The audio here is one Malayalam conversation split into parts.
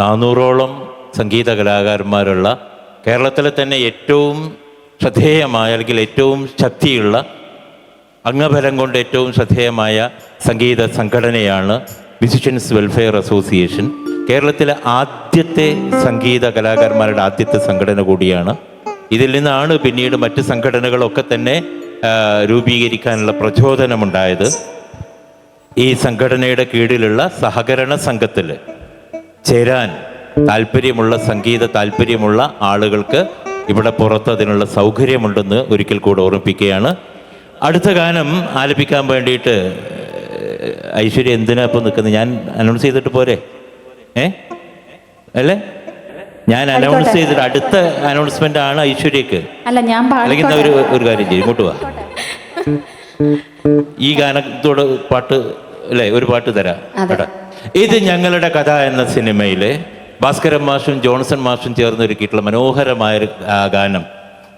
നാനൂറോളം സംഗീത കലാകാരന്മാരുള്ള കേരളത്തിലെ തന്നെ ഏറ്റവും ശ്രദ്ധേയമായ അല്ലെങ്കിൽ ഏറ്റവും ശക്തിയുള്ള അംഗബലം കൊണ്ട് ഏറ്റവും ശ്രദ്ധേയമായ സംഗീത സംഘടനയാണ് മ്യൂസിഷ്യൻസ് വെൽഫെയർ അസോസിയേഷൻ കേരളത്തിലെ ആദ്യത്തെ സംഗീത കലാകാരന്മാരുടെ ആദ്യത്തെ സംഘടന കൂടിയാണ്. ഇതിൽ നിന്നാണ് പിന്നീട് മറ്റ് സംഘടനകളൊക്കെ തന്നെ രൂപീകരിക്കാനുള്ള പ്രചോദനമുണ്ടായത്. ഈ സംഘടനയുടെ കീഴിലുള്ള സഹകരണ സംഘത്തിൽ ചേരാൻ താല്പര്യമുള്ള സംഗീത താല്പര്യമുള്ള ആളുകൾക്ക് ഇവിടെ പുറത്ത് അതിനുള്ള സൗകര്യമുണ്ടെന്ന് ഒരിക്കൽ കൂടെ ഓർമ്മിപ്പിക്കുകയാണ്. അടുത്ത ഗാനം ആലപിക്കാൻ വേണ്ടിയിട്ട് ഐശ്വര്യ എന്തിനാ ഇപ്പം നിൽക്കുന്നത്? ഞാൻ അനൗൺസ് ചെയ്തിട്ട് പോരെ? ഏ? അല്ലേ? ഞാൻ അനൗൺസ് ചെയ്തിട്ട് അടുത്ത അനൗൺസ്മെന്റ് ആണ് ഐശ്വര്യക്ക്. അല്ലെങ്കിൽ ഒരു ഒരു കാര്യം ചെയ്യും ഇങ്ങോട്ട് വാ. ഈ ഗാനത്തോട് പാട്ട് അല്ലേ ഒരു പാട്ട് തരാം. കേട്ടോ. ഇത് ഞങ്ങളുടെ കഥ എന്ന സിനിമയിലെ ഭാസ്കരൻ മാഷും ജോൺസൺ മാഷും ചേർന്ന് ഒരുക്കിയിട്ടുള്ള മനോഹരമായ ഗാനം.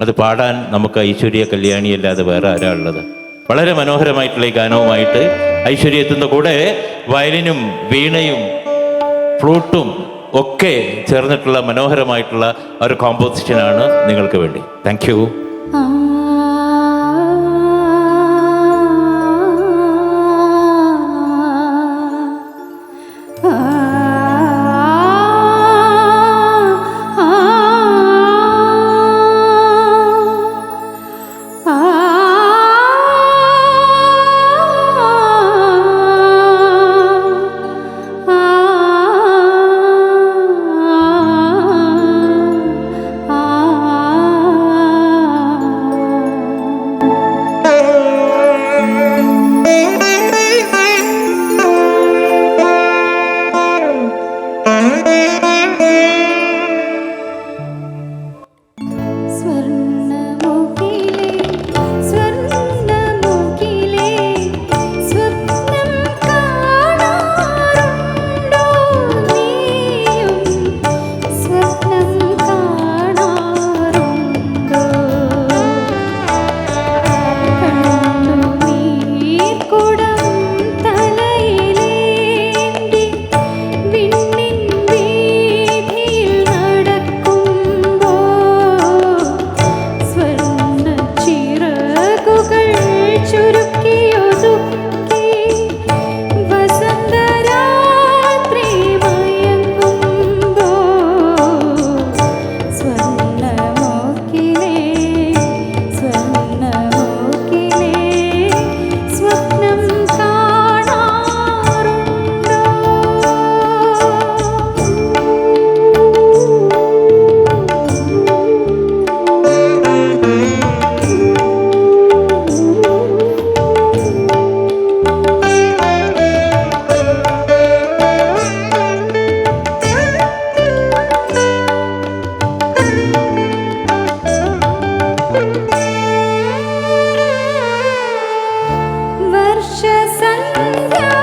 അത് പാടാൻ നമുക്ക് ഐശ്വര്യ കല്യാണി അല്ലാതെ വേറെ ആരാളുള്ളത്. വളരെ മനോഹരമായിട്ടുള്ള ഈ ഗാനവുമായിട്ട് ഐശ്വര്യ എത്തുന്ന കൂടെ വയലിനും വീണയും ഫ്ലൂട്ടും ഒക്കെ ചേർന്നിട്ടുള്ള മനോഹരമായിട്ടുള്ള ഒരു കോമ്പോസിഷനാണ് നിങ്ങൾക്ക് വേണ്ടി. താങ്ക് वर्ष सन्ध्या